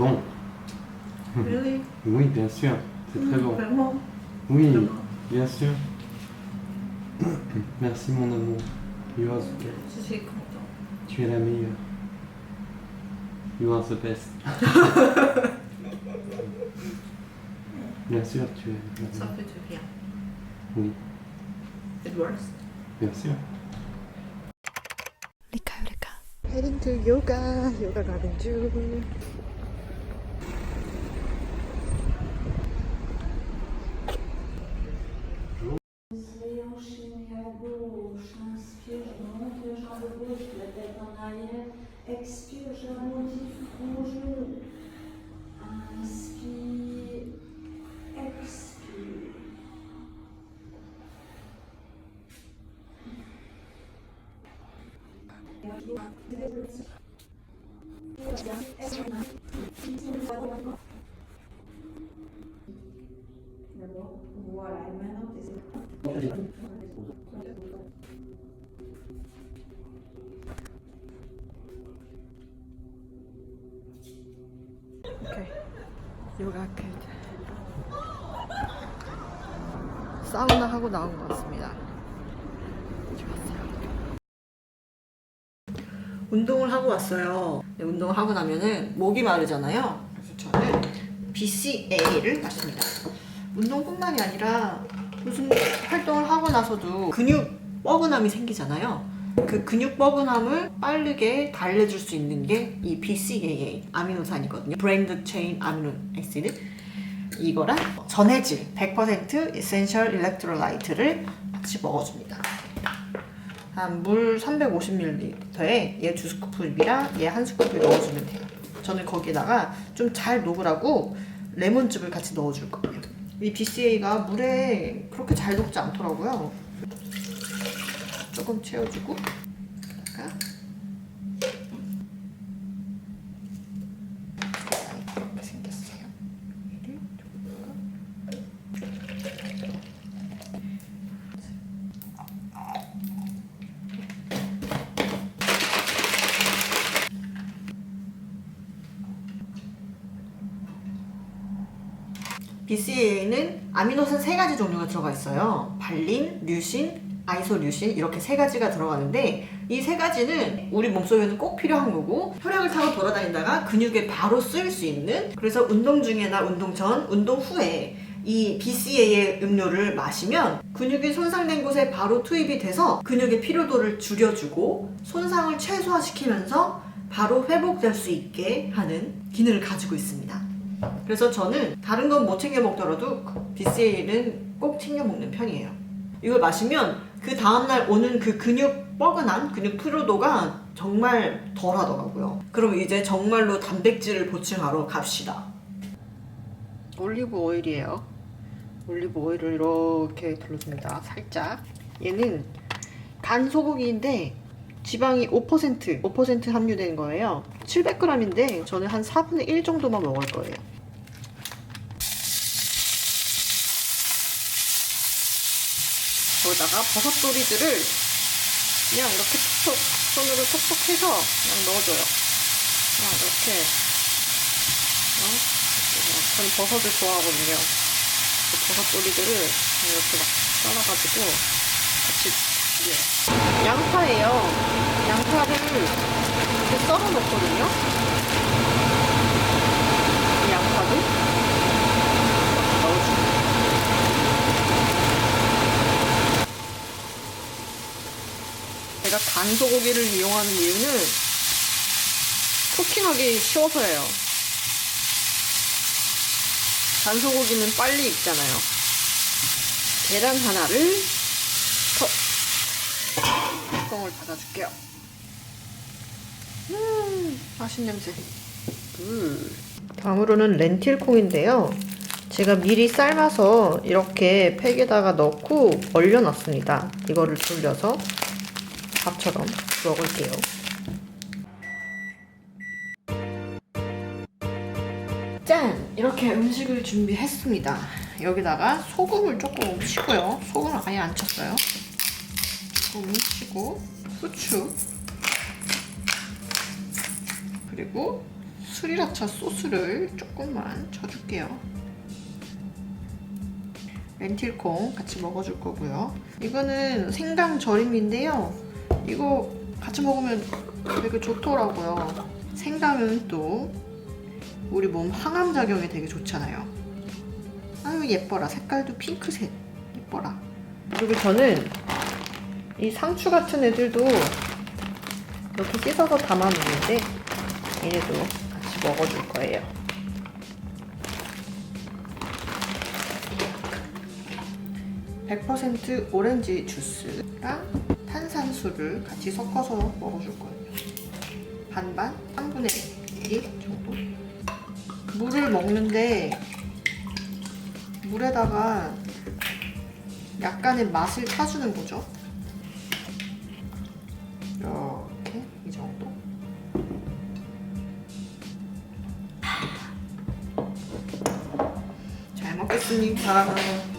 bon. Really? Oui, bien sûr. C'est très bon. Vraiment? Oui, Vraiment. bien sûr. Merci mon amour. You are the best. Je suis content. Tu es la meilleure. You are the best. bien sûr, tu es la Ça meilleure. fait du bien. Oui, It works. bien sûr. 리카 유리카 Heading to yoga. 요가 가는 중. Derrière, expire, je rebondis, front, genou. Inspire, expire. D'abord, voilà, et maintenant, 요가 끝. 사우나 하고 나온 것 같습니다. 운동을 하고 왔어요. 네, 운동을 하고 나면은 목이 마르잖아요. 그래서 저는 BCA를 마십니다. 운동뿐만이 아니라 무슨 활동을 하고 나서도 근육 뻐근함이 생기잖아요. 그 근육 뻐근함을 빠르게 달래줄 수 있는 게 이 BCAA 아미노산이거든요. 브랜드 체인 아미노 애시드 이거랑 전해질 100% 에센셜 일렉트로라이트를 같이 먹어줍니다. 한 물 350ml에 얘 두 스쿠프이랑 얘 한 스쿠프 넣어주면 돼요. 저는 거기다가 좀 잘 녹으라고 레몬즙을 같이 넣어줄 거예요. 이 BCA가 물에 그렇게 잘 녹지 않더라고요. 조금 채워주고 BCAA는 아미노산 세 가지 종류가 들어가 있어요. 발린, 류신, 아이소류신 이렇게 세 가지가 들어가는데 이 세 가지는 우리 몸속에는 꼭 필요한 거고 혈액을 타고 돌아다니다가 근육에 바로 쓰일 수 있는 그래서 운동 중에나 운동 전, 운동 후에 이 BCAA 음료를 마시면 근육이 손상된 곳에 바로 투입이 돼서 근육의 피로도를 줄여주고 손상을 최소화시키면서 바로 회복될 수 있게 하는 기능을 가지고 있습니다. 그래서 저는 다른 건 못 챙겨 먹더라도 BCA는 꼭 챙겨 먹는 편이에요. 이걸 마시면 그 다음날 오는 그 근육 뻐근한 근육 피로도가 정말 덜 하더라고요. 그럼 이제 정말로 단백질을 보충하러 갑시다. 올리브 오일이에요. 올리브 오일을 이렇게 둘러줍니다. 살짝. 얘는 간 소고기인데 지방이 5% 5% 함유된 거예요. 700g인데 저는 한 4분의 1 정도만 먹을 거예요. 거기다가 버섯돌이들을 그냥 이렇게 톡톡 손으로 톡톡 해서 그냥 넣어줘요. 그냥 이렇게 어? 저는 버섯을 좋아하거든요. 그 버섯돌이들을 그냥 이렇게 막 잘라가지고 같이 드려요. 양파예요. 양파를 이렇게 썰어 놓거든요. 이 양파도 넣어주고. 제가 간소고기를 이용하는 이유는 쿠킹하기 쉬워서예요. 간소고기는 빨리 익잖아요. 계란 하나를 더 뚜껑을 닫아줄게요. 음, 맛있는 냄새. 음. 다음으로는 렌틸콩인데요. 제가 미리 삶아서 이렇게 팩에다가 넣고 얼려놨습니다. 이거를 돌려서 밥처럼 먹을게요. 짠! 이렇게 음식을 준비했습니다. 여기다가 소금을 조금 치고요. 소금 아예 안 쳤어요. 소금 치고 후추 그리고 스리라차 소스를 조금만 쳐줄게요. 렌틸콩 같이 먹어줄 거고요. 이거는 생강 절임인데요. 이거 같이 먹으면 되게 좋더라고요. 생강은 또 우리 몸 항암 작용에 되게 좋잖아요. 아유 예뻐라. 색깔도 핑크색. 예뻐라. 그리고 저는 이 상추 같은 애들도 이렇게 씻어서 담아 놓는데 얘네도 같이 먹어줄 거예요. (100% 오렌지 주스랑 탄산수를 같이 섞어서 먹어줄 거예요. 반반? 3분의 1 정도? 물을 먹는데 물에다가 약간의 맛을 타주는 거죠. 이렇게 이 정도. 잘 먹겠습니다.